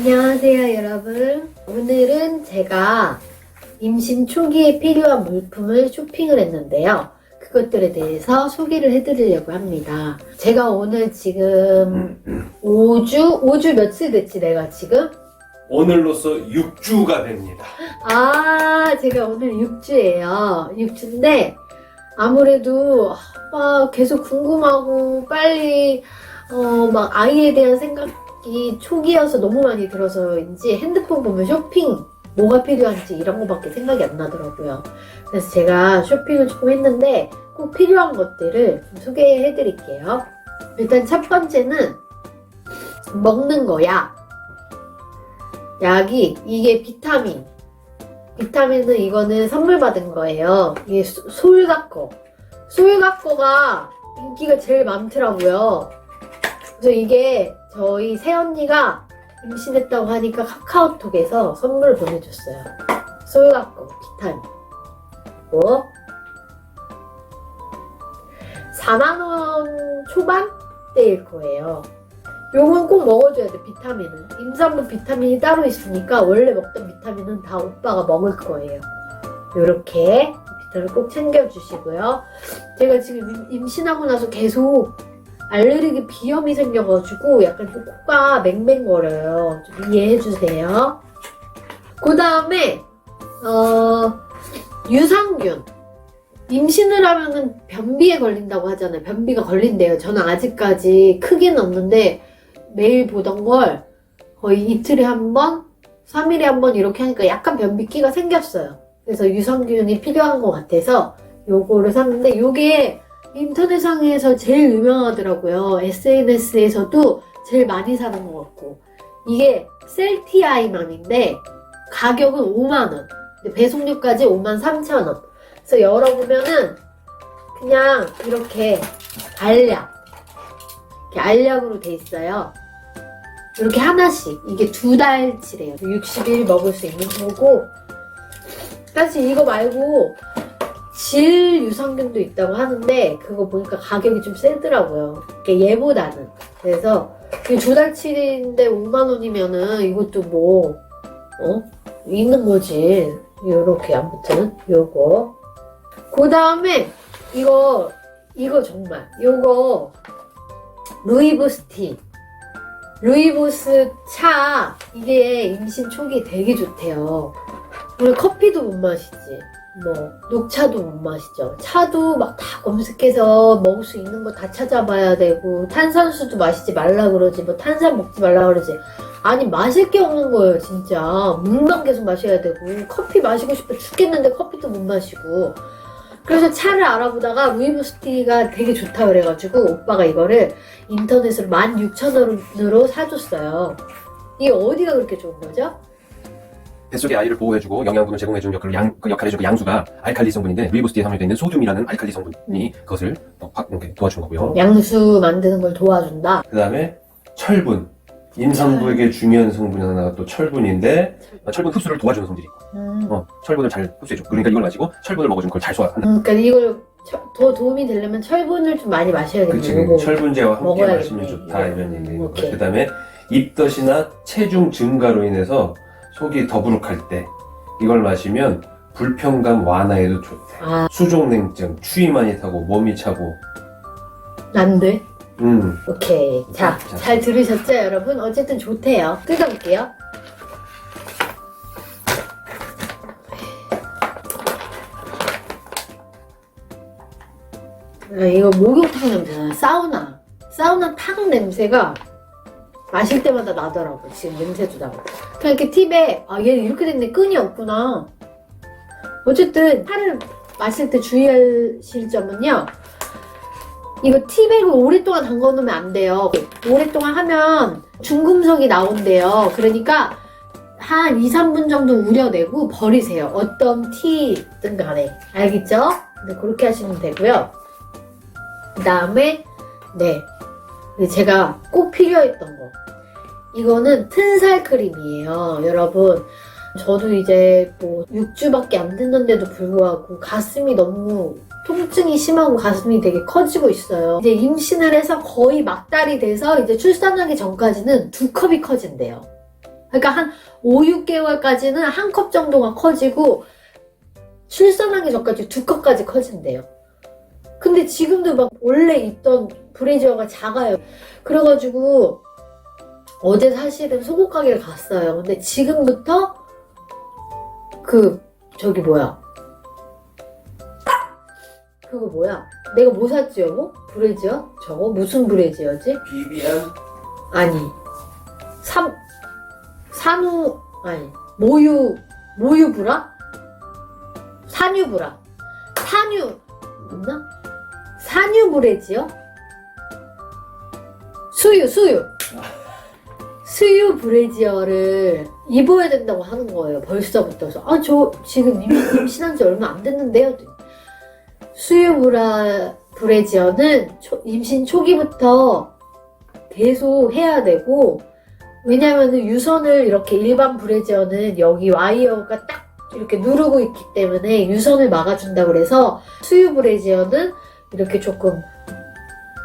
안녕하세요, 여러분. 오늘은 제가 임신 초기에 필요한 물품을 쇼핑을 했는데요. 그것들에 대해서 소개를 해드리려고 합니다. 제가 오늘 지금 5주, 5주 며칠 됐지, 내가 지금? 오늘로써 6주가 됩니다. 아, 제가 오늘 6주예요. 6주인데, 아무래도 막 계속 궁금하고, 빨리, 어, 막 아이에 대한 생각 이 초기여서 너무 많이 들어서인지 핸드폰 보면 쇼핑, 뭐가 필요한지 이런 거밖에 생각이 안 나더라고요. 그래서 제가 쇼핑을 조금 했는데, 꼭 필요한 것들을 좀 소개해 드릴게요. 일단 첫 번째는, 먹는 거야. 약이, 이게 비타민. 비타민은 이거는 선물 받은 거예요. 이게 소- 솔각거. 솔각거가 인기가 제일 많더라고요. 그래서 이게 저희 새언니가 임신했다고 하니까 카카오톡에서 선물을 보내줬어요. 솔각거 비타민. 뭐 4만원 초반대일 거예요. 요건 꼭 먹어줘야 돼, 비타민은. 임산부 비타민이 따로 있으니까 원래 먹던 비타민은 다 오빠가 먹을 거예요. 요렇게 비타민 꼭 챙겨주시고요. 제가 지금 임- 임신하고 나서 계속 알레르기 비염이 생겨가지고 약간 좀 코가 맹맹거려요. 좀 이해해주세요. 그 다음에, 어, 유산균. 임신을 하면은 변비에 걸린다고 하잖아요. 변비가 걸린대요. 저는 아직까지 크게는 없는데 매일 보던 걸 거의 이틀에 한 번, 3일에 한 번 이렇게 하니까 약간 변비기가 생겼어요. 그래서 유산균이 필요한 것 같아서 요거를 샀는데 요게 인터넷상에서 제일 유명하더라고요. SNS에서도 제일 많이 사는 것 같고 이게 셀티아이만인데 가격은 5만원 배송료까지 5만 3천원 그래서 열어보면은 그냥 이렇게 알약 이렇게 알약으로 돼 있어요. 이렇게 하나씩 이게 두 달치래요. 60일 먹을 수 있는 거고 사실 이거 말고 질 유산균도 있다고 하는데 그거 보니까 가격이 좀 세더라고요. 얘보다는 그래서 두 달치인데 5만 원이면은 이것도 뭐 어? 있는 거지. 요렇게 아무튼 요거 그 다음에 이거 이거 정말 요거 루이보스티 루이보스 차 이게 임신 초기 되게 좋대요. 우리 커피도 못 마시지. 뭐 녹차도 못 마시죠. 차도 막 다 검색해서 먹을 수 있는 거 다 찾아봐야 되고 탄산수도 마시지 말라 그러지 뭐 탄산 먹지 말라 그러지. 아니 마실 게 없는 거예요 진짜. 물만 계속 마셔야 되고 커피 마시고 싶어 죽겠는데 커피도 못 마시고. 그래서 차를 알아보다가 루이보스티가 되게 좋다 그래가지고 오빠가 이거를 인터넷으로 16,000원으로 사줬어요. 이게 어디가 그렇게 좋은 거죠? 뱃속의 아이를 보호해주고 영양분을 제공해주는 역할을 양, 그 역할을 해주는 그 양수가 알칼리 성분인데 루이보스티에 함유되어 있는 소듐이라는 알칼리 성분이 그것을 어, 확 이렇게 도와주는 거고요. 양수 만드는 걸 도와준다. 그 다음에 철분. 임산부에게 중요한 성분 하나가 또 철분인데 어, 철분 흡수를 도와주는 성질이 있고 음. 어, 철분을 잘 흡수해줘. 그러니까 이걸 마시고 철분을 먹어주면 그걸 잘 소화한다. 음, 그러니까 이걸 처- 더 도움이 되려면 철분을 좀 많이 마셔야겠네요. 그치. 요거. 철분제와 함께 먹어야겠네. 마시면 좋다 이런 음, 얘기인 오케이. 그 다음에 입덧이나 체중 증가로 인해서 속이 더부룩할 때 이걸 마시면 불편감 완화에도 좋대. 아, 수족냉증, 추위 많이 타고 몸이 차고 안 돼? 음, 오케이. 자, 자. 잘 들으셨죠, 여러분? 어쨌든 좋대요. 뜯어볼게요. 아, 이거 목욕탕 냄새나 사우나. 사우나 탕 냄새가 마실 때마다 나더라고. 지금 냄새도 나고. 그냥 이렇게 팁에, 아, 얘 이렇게 됐네. 끈이 없구나. 어쨌든, 차를 마실 때 주의하실 점은요. 이거 티백을 오랫동안 담궈 놓으면 안 돼요. 오랫동안 하면 중금속이 나온대요. 그러니까 한 2, 3분 정도 우려내고 버리세요. 어떤 티든 간에. 알겠죠? 네, 그렇게 하시면 되고요. 그 다음에, 네. 네, 제가 꼭 필요했던 거. 이거는 튼살 크림이에요. 여러분. 저도 이제 뭐 6주밖에 안 됐는데도 불구하고 가슴이 너무 통증이 심하고 가슴이 되게 커지고 있어요. 이제 임신을 해서 거의 막달이 돼서 이제 출산하기 전까지는 두 컵이 커진대요. 그러니까 한 5, 6개월까지는 한 컵 정도가 커지고 출산하기 전까지 두 컵까지 커진대요. 근데 지금도 막 원래 있던 브래지어가 작아요. 그래가지고 어제 사실은 속옷 가게를 갔어요. 근데 지금부터 그 저기 뭐야 그거 뭐야 내가 뭐 샀지 여보? 브래지어? 저거 무슨 브래지어지? 비비안 아니 삼 산후 아니 모유 모유브라 산유브라 산유 맞나 산유 브래지요? 수유 수유. 수유 브래지어를 입어야 된다고 하는 거예요 벌써부터. 그래서 아 저 지금 임- 임신한 지 얼마 안 됐는데요. 수유 브라 브래지어는 초- 임신 초기부터 계속 해야 되고 왜냐면은 유선을 이렇게 일반 브래지어는 여기 와이어가 딱 이렇게 누르고 있기 때문에 유선을 막아준다 그래서 수유 브래지어는 이렇게 조금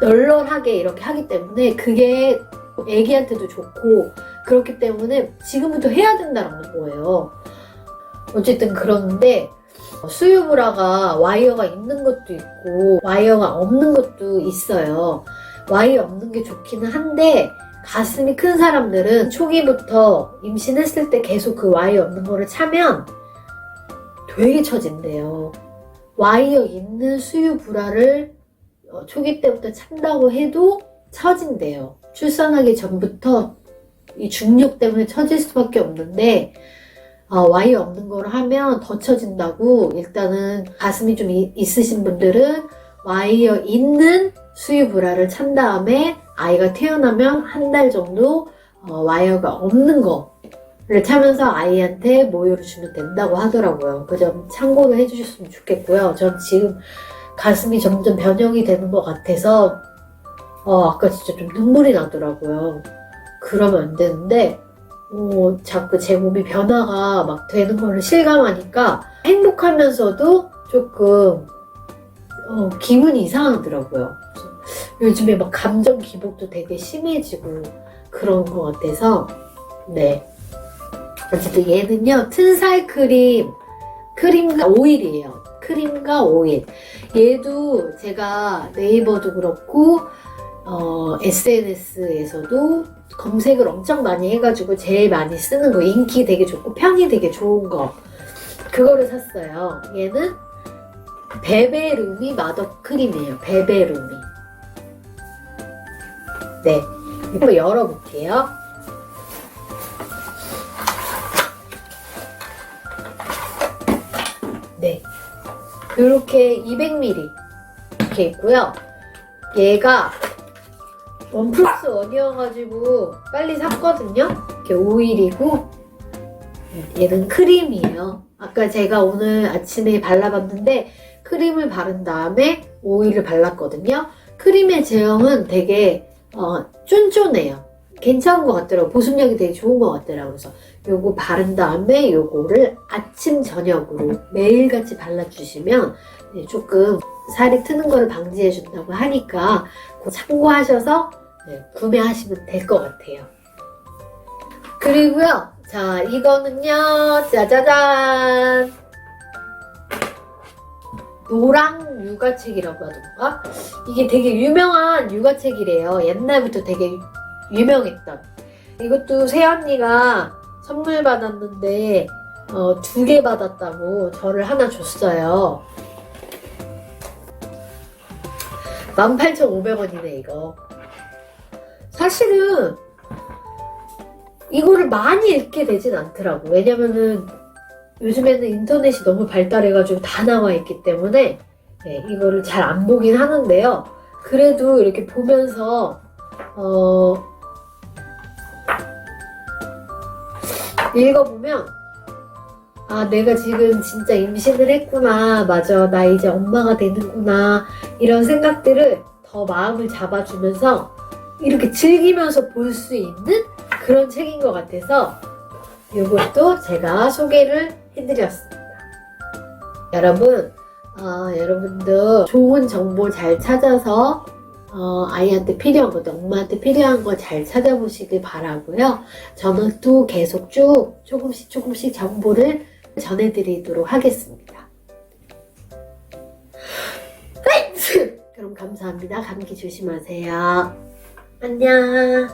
널널하게 이렇게 하기 때문에 그게 애기한테도 좋고 그렇기 때문에 지금부터 해야 된다는 거예요. 어쨌든 그런데 수유 브라가 와이어가 있는 것도 있고 와이어가 없는 것도 있어요. 와이어 없는 게 좋기는 한데 가슴이 큰 사람들은 초기부터 임신했을 때 계속 그 와이어 없는 거를 차면 되게 처진대요. 와이어 있는 수유 브라를 어, 초기 때부터 찬다고 해도 처진대요. 출산하기 전부터 이 중력 때문에 처질 수밖에 없는데 어, 와이어 없는 걸 하면 더 처진다고 일단은 가슴이 좀 이- 있으신 분들은 와이어 있는 수유 브라를 찬 다음에 아이가 태어나면 한 달 정도 어, 와이어가 없는 거 를 차면서 아이한테 모유를 주면 된다고 하더라고요. 그 점 참고를 해주셨으면 좋겠고요. 전 지금 가슴이 점점 변형이 되는 것 같아서 어, 아까 진짜 좀 눈물이 나더라고요. 그러면 안 되는데 어, 자꾸 제 몸이 변화가 막 되는 거를 실감하니까 행복하면서도 조금 어, 기분이 이상하더라고요. 요즘에 막 감정 기복도 되게 심해지고 그런 것 같아서 네 어쨌든 얘는요 튼살 크림 크림과 오일이에요. 크림과 오일. 얘도 제가 네이버도 그렇고 어, SNS에서도 검색을 엄청 많이 해가지고 제일 많이 쓰는 거 인기 되게 좋고 평이 되게 좋은 거 그거를 샀어요. 얘는 베베루미 마더 크림이에요. 베베루미 네. 이거 열어볼게요 이렇게 200ml 이렇게 있고요 얘가 원 플러스 원이어가지고 빨리 샀거든요. 이렇게 오일이고 얘는 크림이에요. 아까 제가 오늘 아침에 발라봤는데 크림을 바른 다음에 오일을 발랐거든요. 크림의 제형은 되게 어, 쫀쫀해요. 괜찮은 것 같더라고. 보습력이 되게 좋은 것 같더라고. 그래서 요거 바른 다음에 요거를 아침 저녁으로 매일같이 발라주시면 네, 조금 살이 트는 거를 방지해 준다고 하니까 참고하셔서 네, 구매하시면 될 것 같아요. 그리고요, 자, 이거는요, 짜자잔! 노랑 육아책이라고 하던가? 이게 되게 유명한 육아책이래요. 옛날부터 되게 유명했던. 이것도 새언니가 선물 받았는데, 어, 두 개 받았다고 저를 하나 줬어요. 18,500원이네, 이거. 사실은 이거를 많이 읽게 되진 않더라고. 왜냐면은 요즘에는 인터넷이 너무 발달해가지고 다 나와 있기 때문에 네, 이거를 잘 안 보긴 하는데요. 그래도 이렇게 보면서 어, 읽어보면 아 내가 지금 진짜 임신을 했구나. 맞아. 나 이제 엄마가 되는구나. 이런 생각들을 더 마음을 잡아주면서 이렇게 즐기면서 볼 수 있는 그런 책인 것 같아서 이것도 제가 소개를 해드렸습니다. 여러분, 어, 여러분도 좋은 정보 잘 찾아서 어, 아이한테 필요한 것, 엄마한테 필요한 거 잘 찾아보시길 바라고요. 저는 또 계속 쭉 조금씩 조금씩 정보를 전해드리도록 하겠습니다. 그럼 감사합니다. 감기 조심하세요. 안녕.